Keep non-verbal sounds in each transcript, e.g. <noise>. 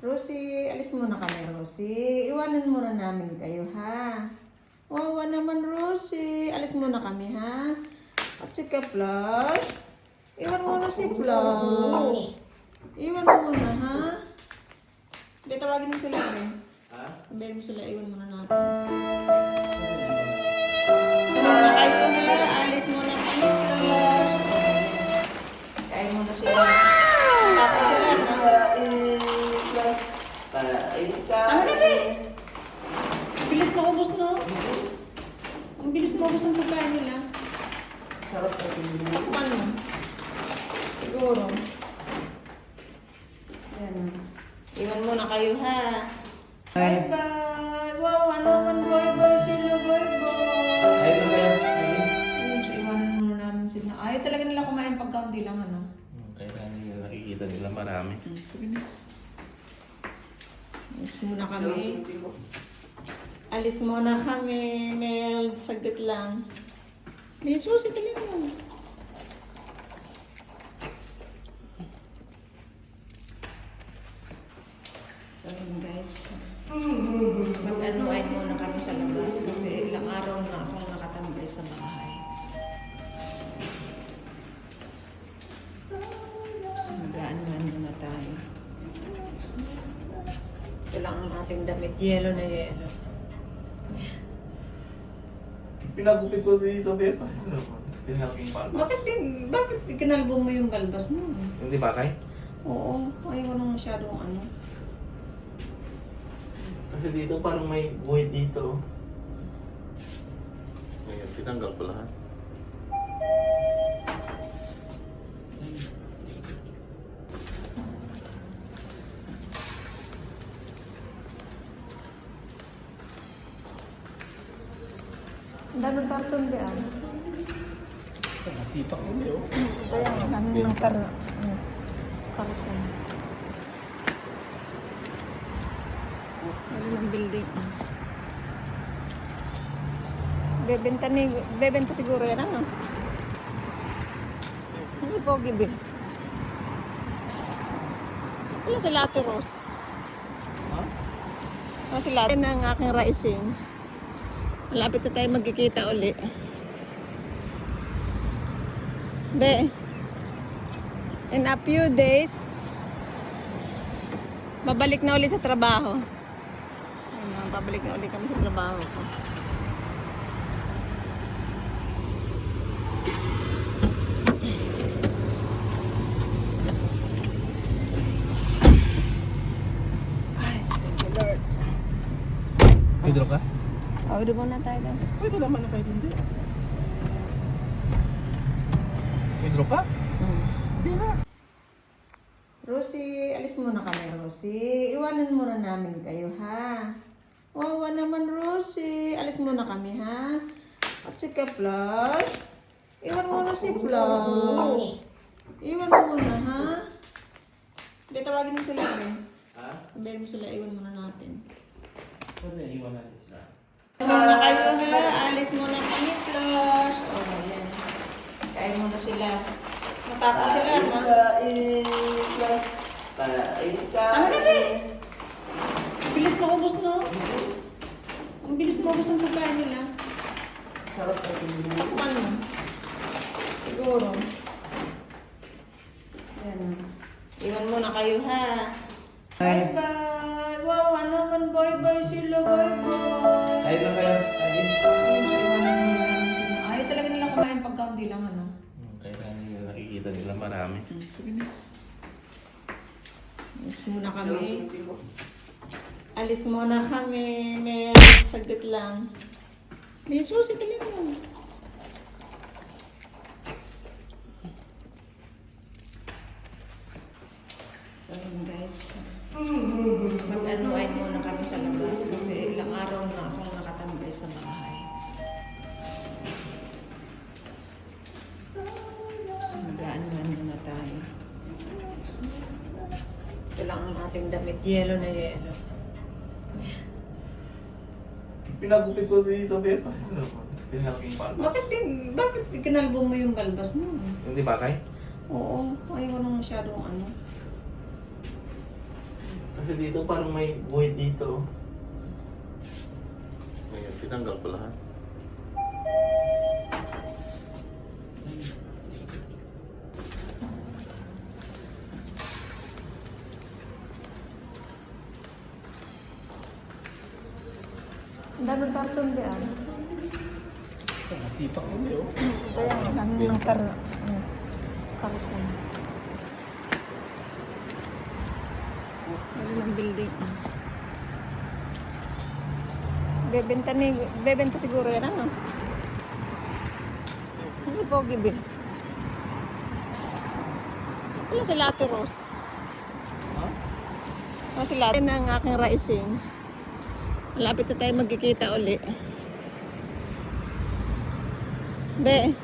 Rosie, alis muna kami, Rosie. Iwanan muna namin kayo, ha? Wawa naman, Rosie. Alis muna kami, ha? At si Ka-Flash, iwan muna si Flash. Iwan muna, ha? Hindi, tawagin mo sila, eh. Ha? Sabihin mo sila, iwan muna natin. Maubos ng pagkain nila. Sarap tingin mo. Takpan mo. Siguro. Yan. Iwan muna kayo, ha? Bye-bye! Wow, ano naman, bye-bye sila, bye-bye! Ayun na kayo. Ayun, so iwanan muna namin sila. Ayaw talaga nila kumain pag kaunti lang, ano? Kaya nila nakikita nila marami. Hmm, Sige na. Muna kami. Alis muna kami. Mel, saglit lang. May susi talaga mo. So, yun, guys. Mag-anuay muna kami sa labas kasi ilang araw na akong nakatambay sa bahay. So, mag-anuay muna tayo. Ito ang ating damit. Yelo na yelo. Pinagupit ko dito, be. Tinignan ko yung palmas. Bakit, din- bakit kinalbo mo yung balbas mo? Hindi ba kay? Oo, ayaw ko nang masyadong ano. Kasi dito parang may void dito. Ngayon, tinanggal ko lahat. Daming karton ba? Nasipak ko yun. Kaya, ano ng kar karton. Ano ng building. Bebenta ni, bebenta siguro yan ano? Ano po gibin? Wala si Ate Rose. Ha? Wala si Ate ng aking rising. Malapit na tayo magkikita uli. Be, in a few days, babalik na uli sa trabaho. Ano, babalik na uli kami sa trabaho ko. Ay, thank you Lord. Pedro ka? Oh, doon muna tayo doon. Pwede naman na kayo hindi. Pedro pa? Hindi na. Rosie, alis muna kami, Rosie. Iwanan muna namin kayo, ha? Wawa naman, Rosie. Alis muna kami, ha? At si Ka-Flash, iwan muna si Flash. Iwan muna, ha? Hindi, tawagin mo sila, eh. Ha? Mo sila, iwan muna natin. Saan na iwan natin? Muna kayo, ha? Alis muna kami, Flash. O, oh, ayan. Kain muna sila. Matapos sila. Kain ka. Tama na, be. Bilis maubos, no? Ang bilis maubos ng pagkain nila. Sarap na. Takpan mo. Siguro. Yan. Iwan muna kayo, ha? Bye-bye! Marami. Sige na. Alis muna kami. Alis muna kami. May saglit lang. May susi talaga mo. So Ating damit. Yelo na yelo. Pinagupit ko dito, be. Tinignan ko yung palmas. Bakit, bakit kinalbo mo yung balbas mo? Hindi ba kay? Oo, ayaw nang masyadong ano. Kasi Kasi dito parang may void dito. Ngayon, tinanggal ko lahat. Karton di ah. Nasipak yun eh, oh. Kaya nga, ano ng kar ano, karton. Ano ng building. Bebenta ni, bebenta siguro yan ano? Ano po, Bibi? Wala si Latte Rose. Wala si Latte. Ang aking rising. Malapit na tayo magkikita uli. Be,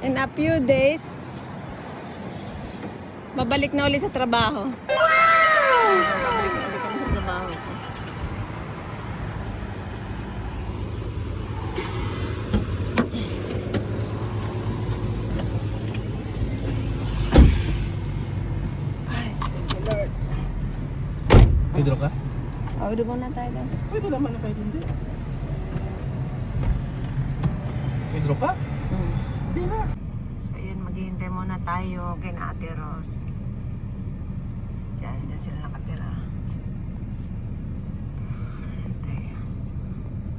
in a few days, babalik na ulit sa trabaho. Babalik na ulit kami sa trabaho. Ay, thank you, Lord. Pedro ka? Oh, doon muna tayo doon. Pwede naman na kahit hindi. Pedro ka? Hindi na. So, yun, maghihintay muna tayo kay Ate Ros. Diyan, diyan sila nakatira.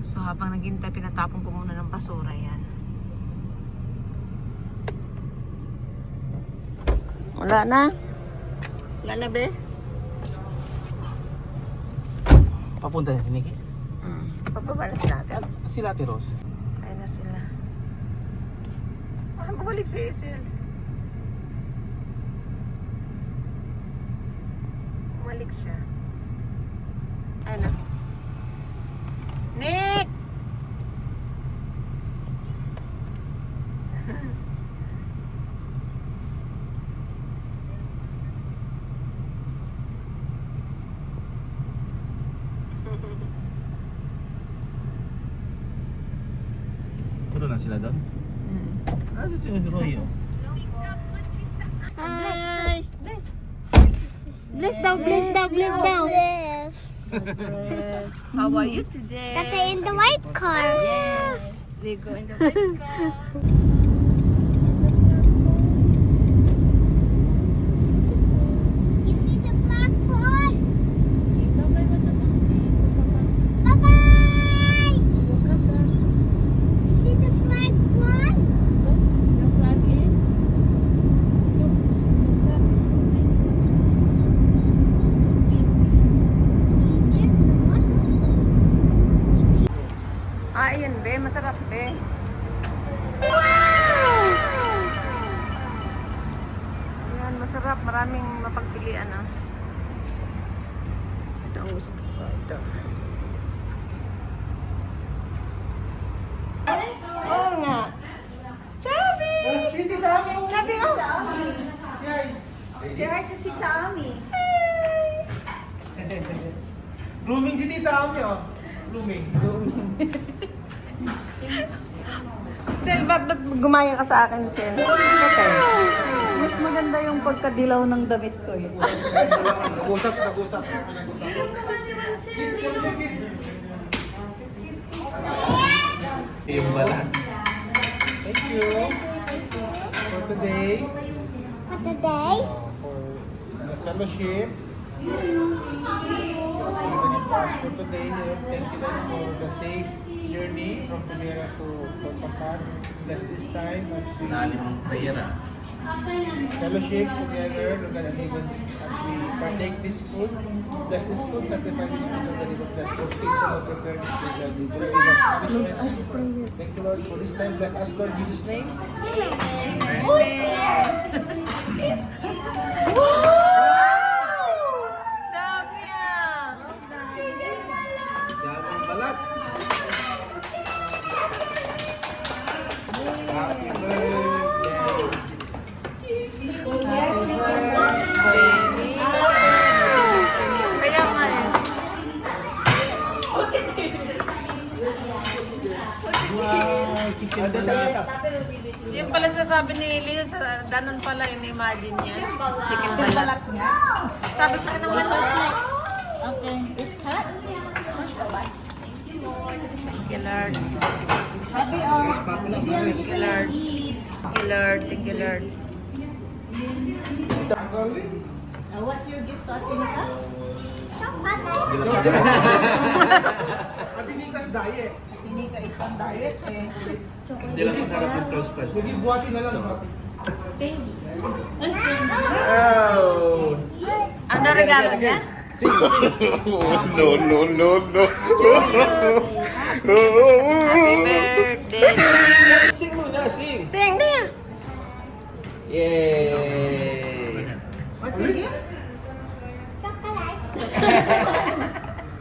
So, habang naghintay, pinatapon ko muna ng basura yan. Wala na? Wala na, be? Papunta na si Nikki? Hmm. Pababa na sila Ate Ros. Sila Ate Rose. Ayun na sila. Saan bumalik si Isel? Bumalik siya. Ayun na. Na sila doon? Ah, si si Roy. Hi! Bless! Bless daw, bless daw, bless daw. How are you today? Tata in the white car. Yes, we go in the white car. <laughs> Masarap. Maraming mapagpilian, ah. Ito ang gusto ko. Ito. Oo nga. Chubby! Chubby, oh! Say hi to Tita Ami. <laughs> Blooming si Tita Ami, oh. Blooming. Sel, <laughs> ba't, ba't gumaya ka sa akin, Sel? Okay. Mas maganda yung pagkadilaw ng damit ko eh. Nag-usap, nag-usap. Yung balat. Thank you. For today, What the day? uh, for the fellowship. For today, thank you for the safe journey from Primera to Pampakan. Bless this time as we fellowship together, God, and even as we partake this food, bless this food, sanctify this food, God, even bless those things that are prepared this food, give us. Thank you, Lord, for this time. Bless us, Lord, in Jesus' name. Dami Thank you, Lord. Thank you, Lord. Thank you, Lord. Uh, what's your gift to Atinita? Matinikas diet. Atinita is on diet eh. Hindi lang masarap yung press. Sige, buhati na lang. buhati. Oh! Ano regalo niya? no, no, no, no. Happy birthday. <laughs> Sing muna, sing! Sing na. Yay! What's your gift?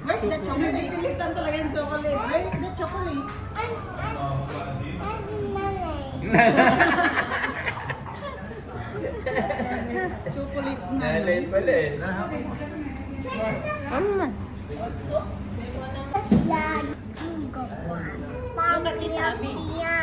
Where's the chocolate? Pilitan talaga yung chocolate. Where's the chocolate? I'm, I'm, I'm. Chocolate na. Nalay pala eh. Flag. Look at the tummy.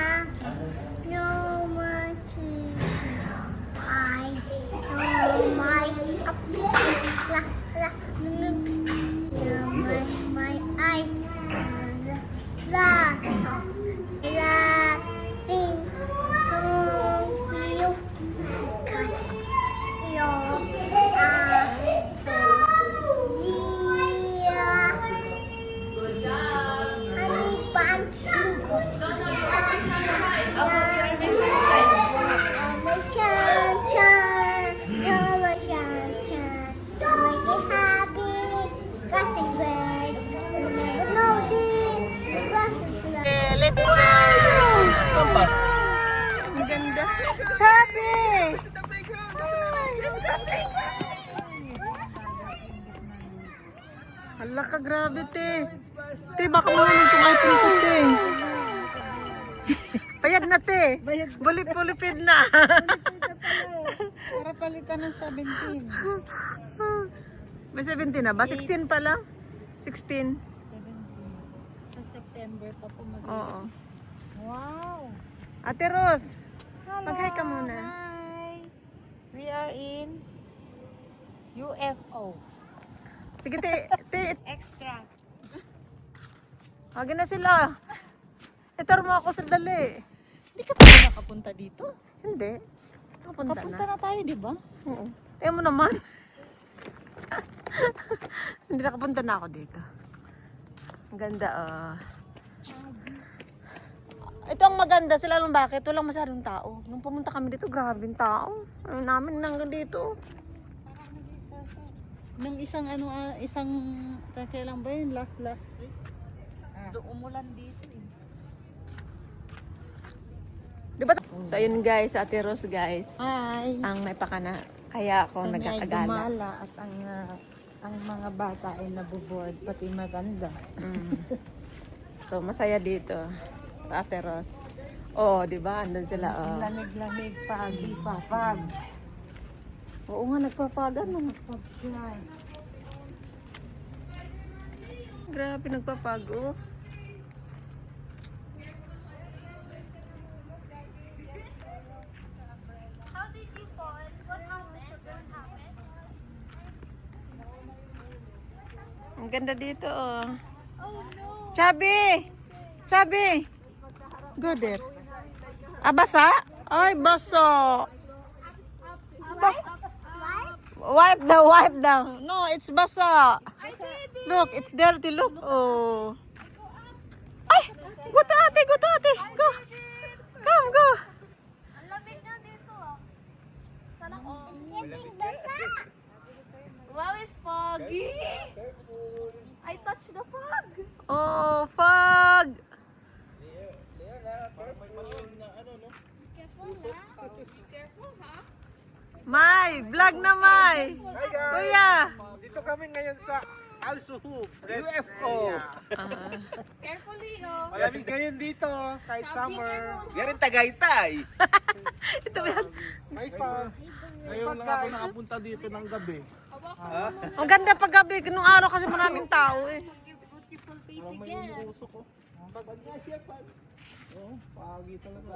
Hala ka, grabe, te. Te, baka marunong tumaipin ko, te. Payag na, te. Bulip-bulipid na. Para palitan ng 17. May 17 na ba? 16 pa lang? 16. 17. Sa September pa po mag- Oo. Wow! Ate Ros, mag-hi ka muna. Hi! We are in UFO. Sige, te. te Extra. Wag na sila. Itar mo ako sa dali. Hindi ka pa nakapunta dito? Hindi. Kapunta Kapunta na. na tayo, di ba? Oo. Eh mo naman. <laughs> Hindi nakapunta na ako dito. Ang ganda ah. Ito ang maganda sila lang bakit walang masyadong tao. Nung pumunta kami dito, grabe yung tao. Ano namin hanggang dito. Nung isang ano, ah, isang, kailan ba yun? Last, last week? Doon umulan dito eh. Di ba? So ayun guys, Ate Rose guys. Hi! Ang may pakana. Kaya ako Kami ay nagkakagala. gumala at ang ah, ang mga bata ay nabuboard, pati maganda. Mm. <laughs> So masaya dito. Ate Rose. Oh, di ba? Andun sila. Oh. Lamig-lamig, pagi, papag. Oo nga, nagpapagan. No? Pag-fly. Grabe, nagpapago. How did you fall? What happened? What happened? Ang ganda dito, oh. Oh no! Chabi! Chabi! Go there. Ah, basa? Ay, baso. What? Wipe daw, wipe daw. No, it's basa. Look, it's dirty. Look, oh. Ay! Go to ate, go to ate. Go. Come, go. Ang lamig na dito ah. Sana all. Wow, it's foggy. I touched the fog. Oh, fog. Careful na. May, vlog na May. Hi guys! Kuya. Dito kami ngayon sa Al Suhub, UFO. Carefully, oh. Malamig ngayon dito, kahit summer. Yan rin Tagaytay. <laughs> Ito ba yan? May fa. Ngayon lang ako nakapunta dito ng gabi. Ang ganda pag gabi. Nung araw kasi maraming tao eh. Beautiful face again. uso ko. Pag siya pa. Oh, pagi talaga.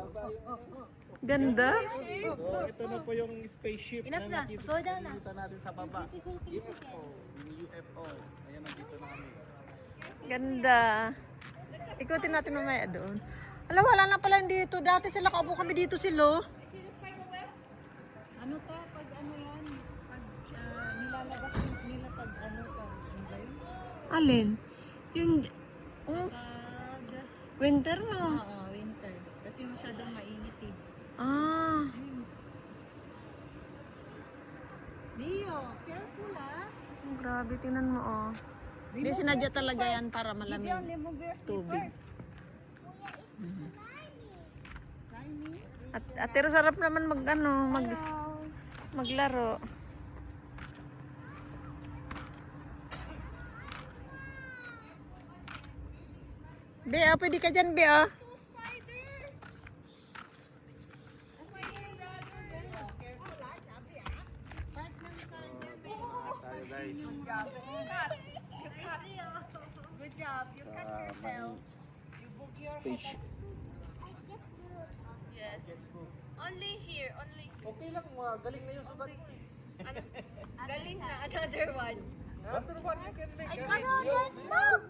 Ganda. So, ito na po yung spaceship Enough na na. Go down na. nakikita natin sa baba. UFO. UFO. Ayan, nandito na kami. Ganda. Ikutin natin mamaya doon. Alam, wala na pala dito. Dati sila kaupo kami dito silo. Ano ka, pag ano yan, pag ah, nilalabas nila pag ano ka, ano ba yun? Alin? Yung... Oh, Pag, winter no? oo, winter. Kasi masyadong mainit eh. Ah. Leo, careful ah. Oh, grabe, tingnan mo oh. Hindi sinadya talaga yan para malamig. Tubig. At, at pero sarap naman mag ano, mag maglaro. Be, ah, pwede ka dyan, Be. Tayo guys. Good job. You catch yourself. Spaceship. Yes. Only here. Only. Okay lang, galing na yung sugat mo eh. Galing na. Another one. After one, you can make I a catch you.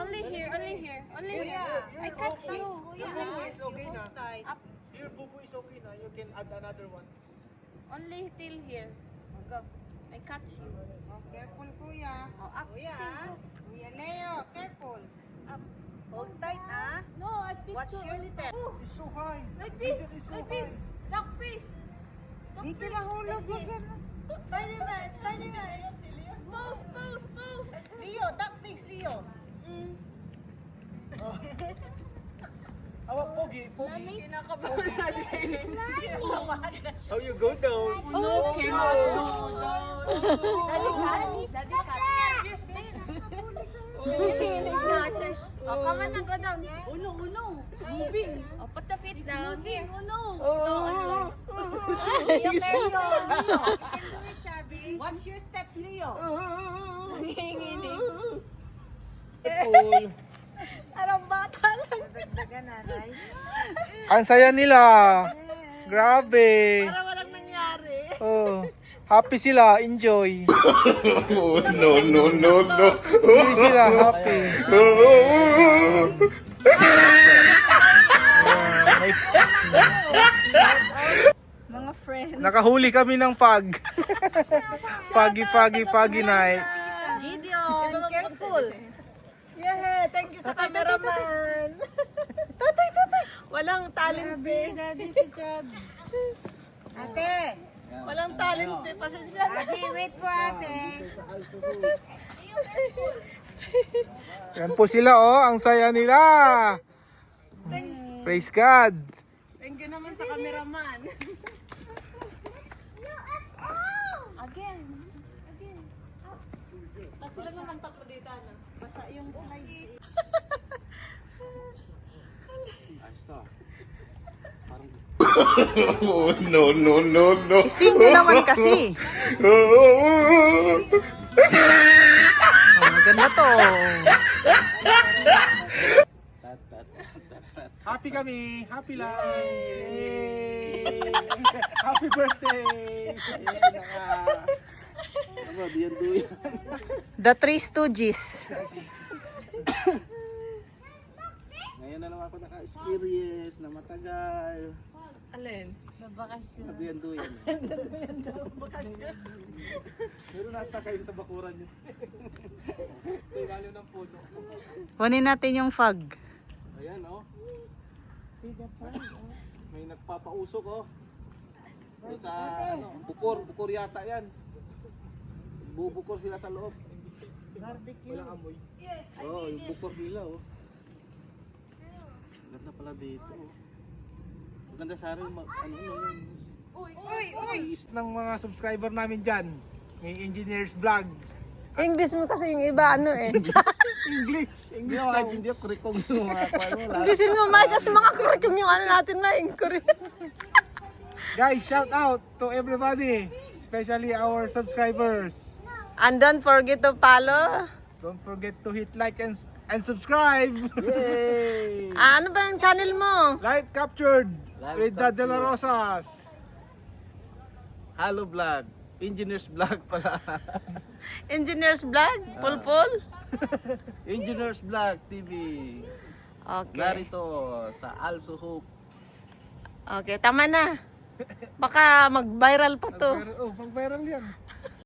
Only here. Only here. Only here. I catch you. Your bubu is okay na. Up. Your bubu is okay na. You can add another one. Only till here. Go. I catch you. Careful kuya. Oh, up. Kuya, kuya Leo, careful. Up. Hold tight ah. No, I picture. Watch your only step. Oh, It's so high. like this. It's so Like high. this. Duck face. Duck Di ka face. mahulog, Like this. Spider-Man, Spider-Man. Pose, pose, pose. Leo, duck face, Leo. Mm. Awa, pogi, pogi. Kinakabahan na siya. How you go down? No, cannot. No, no. Daddy cat. Daddy cat. Hinihilig na siya. Oh, come on, go down. Uno, uno. Moving. Oh, put the feet down. Here. Uno. Oh, <laughs> You carry on. You can do it, Chubby. Watch your steps, Leo. Nanginginig. Cool. Anong bata lang. Dagdagan nanay. Ang saya nila. Grabe. Para walang nangyari. Oh. Happy sila, enjoy. Oh, no, no, no, no. Enjoy sila, happy. Mga friends. Nakahuli kami ng pag. <laughs> pagi, pagi, pagi night. Gideon, careful. Yeah, thank you sa cameraman. Tatay, tatay. Walang talent be. Daddy si Chab. Ate. Walang talent be. Pasensya na. Ate, wait for ate. Yan po sila oh, ang saya nila. Praise God. Thank you naman sa cameraman. Again. Again. Tapos sila naman tatlo dito. Ano? Basa yung slides. Oh, <laughs> no, no, no, no. Sing naman kasi. Oh, <laughs> Oh, maganda to. Happy kami, happy life. Yay! happy birthday. Duyan. The Three Stooges. Ngayon na naman ako naka-experience na matagal. Alin? Na duyan duyan. Pero nata kayo sa bakuran yun. Sa ilalim ng puno. Kunin natin yung fog. Ayan oh. May nagpapausok oh. Doon sa ano, bukor, bukor yata yan. Bubukor sila sa loob. Barbecue. Walang amoy. Yes, I oh, yung it. bukor nila oh. Ganda pala dito oh. Maganda sa rin mag, ano, ano, yung Uy, uy. is ng mga subscriber namin dyan. May engineer's vlog. English mo kasi yung iba, ano eh. English. <laughs> English lang. Hindi ako kurikong yung mga <laughs> ano. Englishin mo, Mike, kasi mga kurikum yung ano natin na inquiry. Guys, shout out to everybody. Especially our subscribers. And don't forget to follow. Don't forget to hit like and and subscribe. Yay! Ah, ano ba yung channel mo? Live captured Live with the De La. Rosas. Hello vlog. Engineers vlog pala. <laughs> Engineers Vlog? Pulpul? <laughs> Engineers vlog TV. Okay. Narito sa Also Hope. Okay, tama na. Baka mag-viral pa to. Oh, pang viral yan. <laughs>